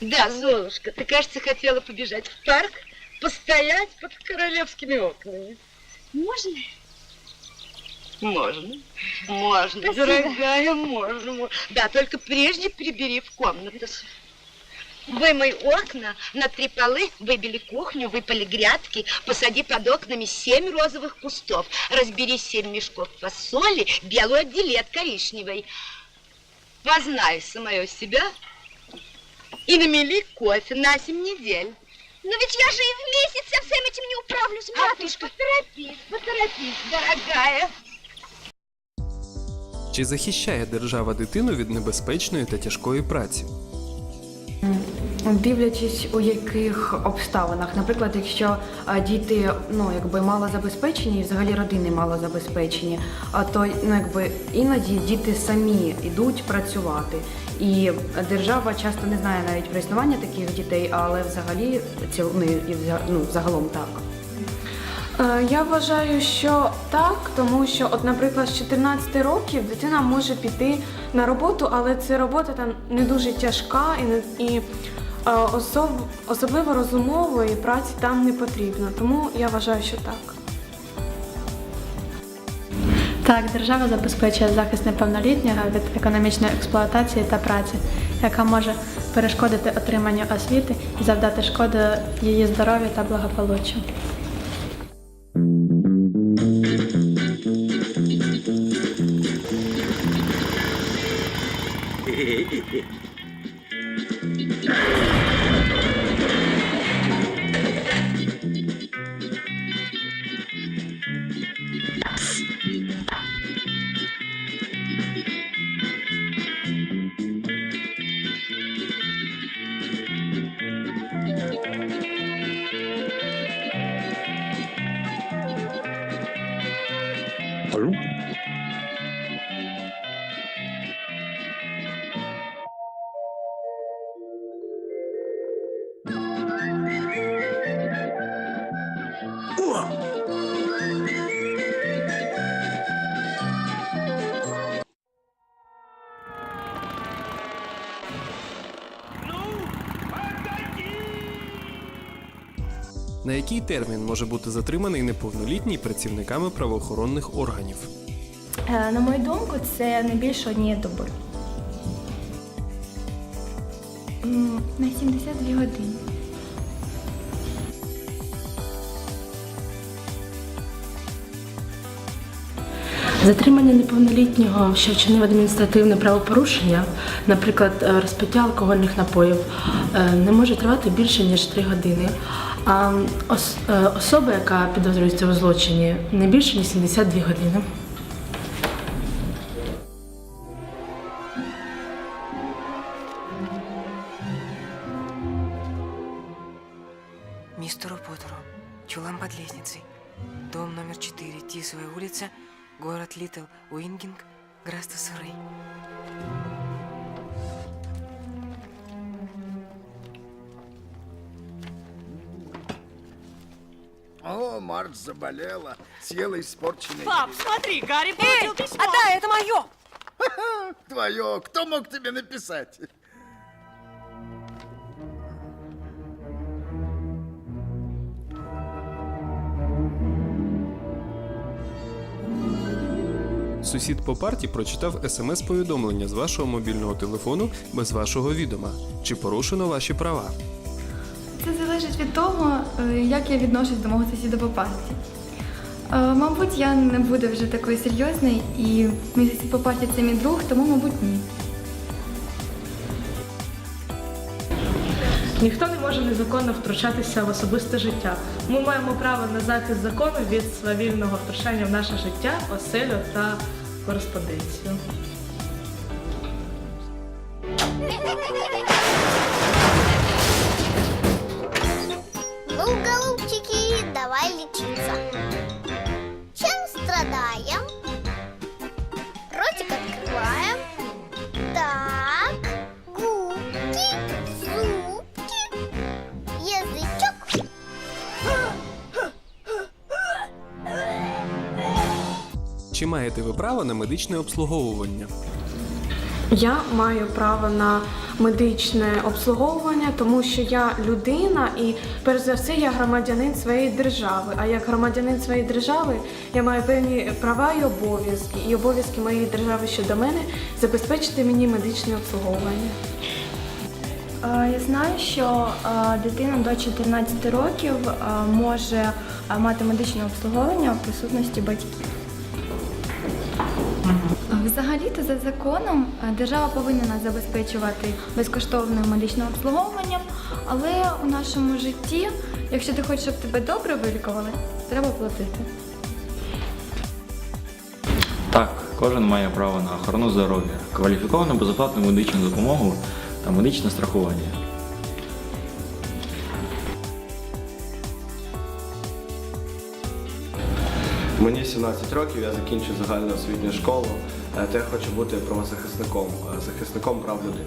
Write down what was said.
Да, Золушка, ты, кажется, хотела побежать в парк, постоять под королевскими окнами. Можно? Можно. Можно, Спасибо. дорогая, можно, можно. Да, только прежде прибери в комнату. Вымой окна, на три полы, выбели кухню, выпали грядки, посади под окнами семь розовых кустов, разбери семь мешков фасоли, белую отдели от коричневой. Познай самое себя и намели кофе на семь недель. Но ведь я же и в месяц со всем этим не управлюсь, А ты матушка. поторопись, поторопись, дорогая. Чи захищає держава дитину від небезпечної та тяжкої праці? Дивлячись у яких обставинах, наприклад, якщо діти ну якби мало забезпечені, і взагалі родини мало забезпечені, а то ну якби іноді діти самі йдуть працювати, і держава часто не знає навіть про існування таких дітей, але взагалі ціл, ну, загалом так. Е, Я вважаю, що так, тому що, от, наприклад, з 14 років дитина може піти на роботу, але це робота там не дуже тяжка і, не, і особ, особливо розумової праці там не потрібно. Тому я вважаю, що так. Так, держава забезпечує захист неповнолітнього від економічної експлуатації та праці, яка може перешкодити отриманню освіти і завдати шкоди її здоров'ю та благополуччю. Apple На який термін може бути затриманий неповнолітній працівниками правоохоронних органів? Е, На мою думку, це не більше однієї доби. На 72 години. Затримання неповнолітнього, що вчинив адміністративне правопорушення, наприклад, е, розпиття алкогольних напоїв, е, не може тривати більше ніж 3 години. А е, особа, яка підозрюється у злочині, не більше ніж 72 години. Мистеру Поттеру. Чулан под лестницей. Дом номер 4, Тисовая улица, город Литл Уингинг, Граста Суррей. О, Марч заболела, съела испорченный. Пап, смотри, Гарри получил письмо. Отдай, это мое! Твое, кто мог тебе написать? Сусід по парті прочитав смс-повідомлення з вашого мобільного телефону без вашого відома. Чи порушено ваші права? Це залежить від того, е, як я відношусь до мого сусіда по парті. Е, Мабуть, я не буду вже такою серйозною, і мій сусід по парті це мій друг, тому, мабуть, ні. Ніхто не може незаконно втручатися в особисте життя. Ми маємо право на захист закону від свавільного втручання в наше життя, оселю та кореспонденцію. Ну, голубчики, давай лечиться. Чем страдаем? Чи маєте ви право на медичне обслуговування? Я маю право на медичне обслуговування, тому що я людина і перш за все я громадянин своєї держави. А як громадянин своєї держави я маю певні права і обов'язки. І обов'язки моєї держави щодо мене забезпечити мені медичне обслуговування. Е, Я знаю, що е, дитина до 14 років е, може мати медичне обслуговування в присутності батьків. Взагалі-то за законом е, держава повинна забезпечувати безкоштовним медичним обслуговуванням, але у нашому житті, якщо ти хочеш, щоб тебе добре вилікували, треба платити. Так, кожен має право на охорону здоров'я, кваліфіковану безоплатну медичну допомогу та медичне страхування. Мені 17 років, я закінчив загальну освітню школу, е, та я хочу бути правозахисником, е, захисником прав людини.